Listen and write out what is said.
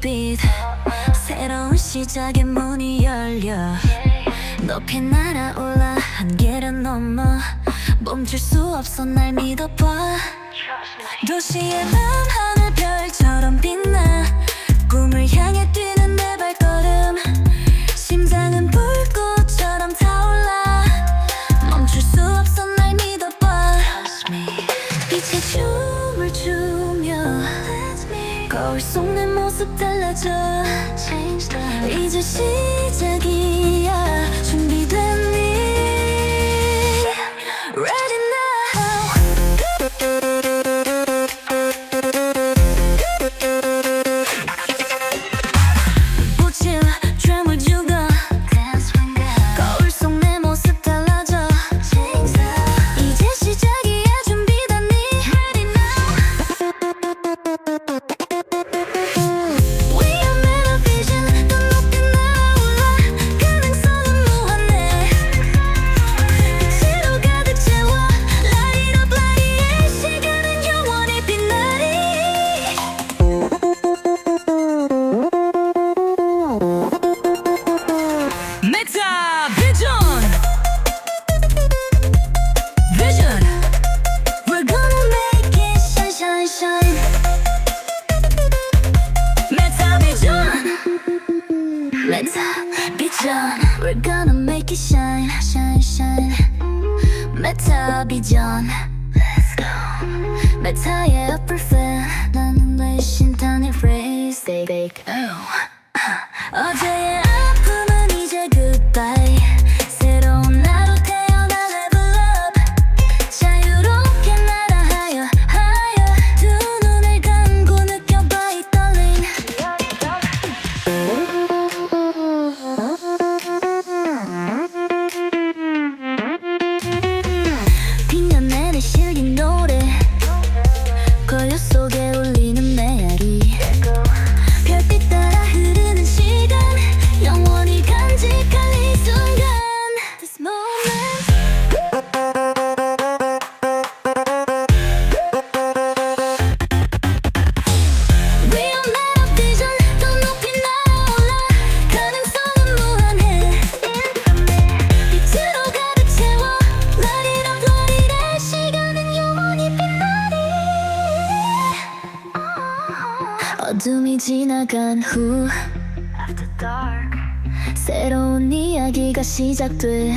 빛. 새로운 시작의 문이 열려. 높이 날아올라 한계를 넘어 멈출 수 없어 날 믿어봐. 도시의 밤 하늘 별처럼 빛나 꿈을 향해 뛰는 내 발걸음. 심장은 불꽃처럼 타올라 멈출 수 없어 날 믿어봐. 빛의 춤을 추며 거울 속 내 모습 달라져. 이제 시 메타 비전 Vision We're gonna make it shine shine shine 메타 비전 메타 비전 We're gonna make it shine shine shine 메타 비전 Let's go 메타의 upper fan 나는 내 신탄의 race They bake 어제의 어둠이 지나간 후 새로운 이야기가 시작돼